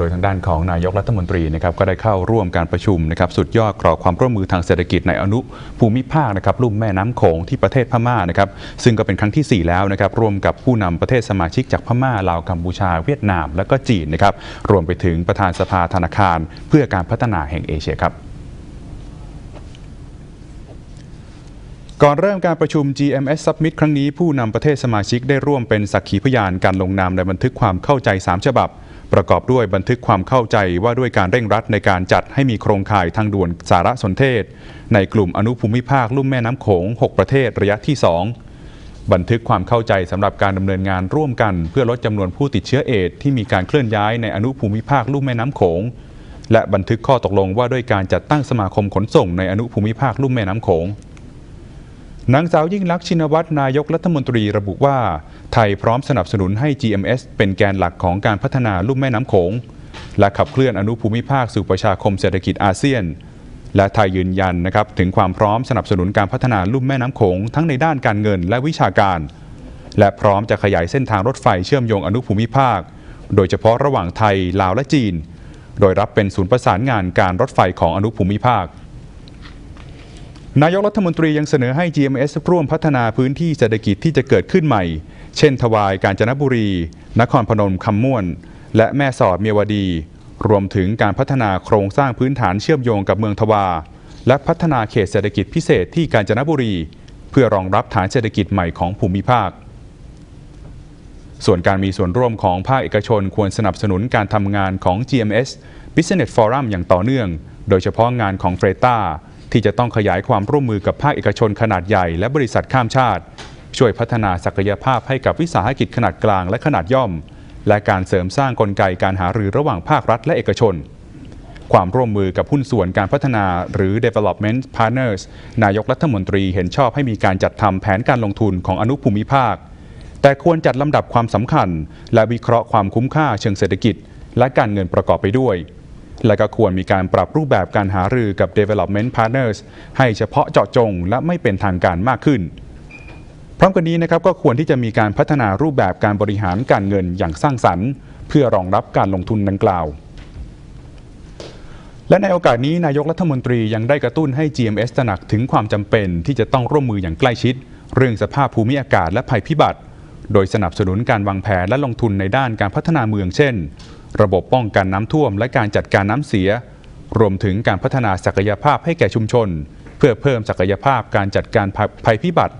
โดยทางด้านของนายกรัฐมนตรีนะครับก็ได้เข้าร่วมการประชุมนะครับสุดยอดกรอบความร่วมมือทางเศรษฐกิจในอนุภูมิภาคนะครับลุ่มแม่น้ำโขงที่ประเทศพม่านะครับซึ่งก็เป็นครั้งทีสี่4 แล้วนะครับร่วมกับผู้นำประเทศสมาชิกจากพม่าลาวกัมพูชา เวียดนาม และก็จีนนะครับรวมไปถึงประธานสภาธนาคาร เพื่อการพัฒนาแห่งเอเชียครับก่อนเริ่มการประชุม GMS Summit ครั้งนี้ผู้นำประเทศสมาชิกได้ร่วมเป็นสักขีพยานการลงนามในบันทึกความเข้าใจ 3 ฉบับ ประกอบด้วยบันทึกความเข้าใจว่าด้วยการเร่งรัดในการจัดให้มีโครงข่ายทางด่วนสารสนเทศ ในกลุ่มอนุภูมิภาคลุ่มแม่น้ำโขง 6 ประเทศระยะที่ 2 บันทึกความเข้าใจสำหรับการดำเนินงานร่วมกัน เพื่อลดจำนวนผู้ติดเชื้อเอดส์ที่มีการเคลื่อนย้ายในอนุภูมิภาคลุ่มแม่น้ำโขง และบันทึกข้อตกลงว่าด้วยการจัดตั้งสมาคมขนส่งในอนุภูมิภาคลุ่มแม่น้ำโขง นางสาวยิ่งลักษณ์ชินวัตรนายกรัฐมนตรีระบุว่า ไทยพร้อมสนับสนุนให้ GMS เป็นแกนหลักของการพัฒนาลุ่มแม่น้ำโขง และขับเคลื่อนอนุภูมิภาคสู่ประชาคมเศรษฐกิจอาเซียน และไทยยืนยันนะครับถึงความพร้อมสนับสนุนการพัฒนาลุ่มแม่น้ำโขงทั้งในด้านการเงินและวิชาการ และพร้อมจะขยายเส้นทางรถไฟเชื่อมโยงอนุภูมิภาค โดยเฉพาะระหว่างไทยลาวและจีน โดยรับเป็นศูนย์ประสานงานการรถไฟของอนุภูมิภาค นายกรัฐมนตรียังเสนอให้ GMS ร่วมพัฒนาพื้นที่เศรษฐกิจที่จะเกิดขึ้นใหม่ เช่น ทวายกาญจนบุรี นครพนมคำม่วน และแม่สอดเมียวดี รวมถึงการพัฒนาโครงสร้างพื้นฐานเชื่อมโยงกับเมืองทวา และพัฒนาเขตเศรษฐกิจพิเศษที่กาญจนบุรี เพื่อรองรับฐานเศรษฐกิจใหม่ของภูมิภาค ส่วนการมีส่วนร่วมของภาคเอกชนควรสนับสนุนการทำงานของ GMS Business Forum อย่างต่อเนื่อง โดยเฉพาะงานของเฟรต้า ที่จะต้องขยายความร่วมมือกับภาคเอกชนขนาดใหญ่และบริษัทข้ามชาติ ช่วยพัฒนาศักยภาพให้กับวิสาหกิจขนาดกลางและขนาดย่อม และการเสริมสร้างกลไกการหารือระหว่างภาครัฐและเอกชน ความร่วมมือกับหุ้นส่วนการพัฒนาหรือ development partners นายกรัฐมนตรีเห็นชอบให้มีการจัดทำแผนการลงทุนของอนุภูมิภาค แต่ควรจัดลำดับความสำคัญ และวิเคราะห์ความคุ้มค่าเชิงเศรษฐกิจ และการเงินประกอบไปด้วย และก็ควรมีการปรับรูปแบบการหารือกับ development partners ให้เฉพาะเจาะจงและไม่เป็นทางการมากขึ้น พร้อมกันนี้นะครับก็ควรที่จะมีการพัฒนารูปแบบการบริหารการเงินอย่างสร้างสรรค์ เพื่อรองรับการลงทุนดังกล่าวและในโอกาสนี้นายกรัฐมนตรียังได้กระตุ้นให้ GMS ตระหนักถึงความจำเป็นที่จะต้องร่วมมืออย่างใกล้ชิด เรื่องสภาพภูมิอากาศและภัยพิบัติ โดยสนับสนุนการวางแผนและลงทุนในด้านการพัฒนาเมืองเช่น ระบบป้องกันน้ำท่วมและการจัดการน้ำเสีย รวมถึงการพัฒนาศักยภาพให้แก่ชุมชน เพื่อเพิ่มศักยภาพการจัดการภัยพิบัติ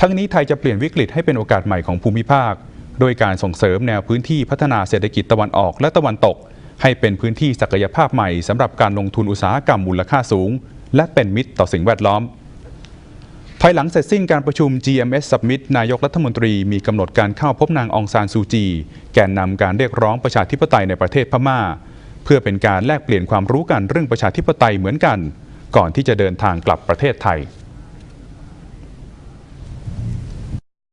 ทั้งนี้ไทยจะเปลี่ยนวิกฤตให้เป็นโอกาสใหม่ของภูมิภาค โดยการส่งเสริมแนวพื้นที่พัฒนาเศรษฐกิจตะวันออกและตะวันตก ให้เป็นพื้นที่ศักยภาพใหม่สำหรับการลงทุนอุตสาหกรรมมูลค่าสูง และเป็นมิตรต่อสิ่งแวดล้อม ภายหลังเสร็จสิ้นการประชุม GMS Summit นายกรัฐมนตรีมีกำหนดการเข้าพบนางองซานซูจี แกนนำการเรียกร้องประชาธิปไตยในประเทศพม่า เพื่อเป็นการแลกเปลี่ยนความรู้กันเรื่องประชาธิปไตยเหมือนกัน ก่อนที่จะเดินทางกลับประเทศไทย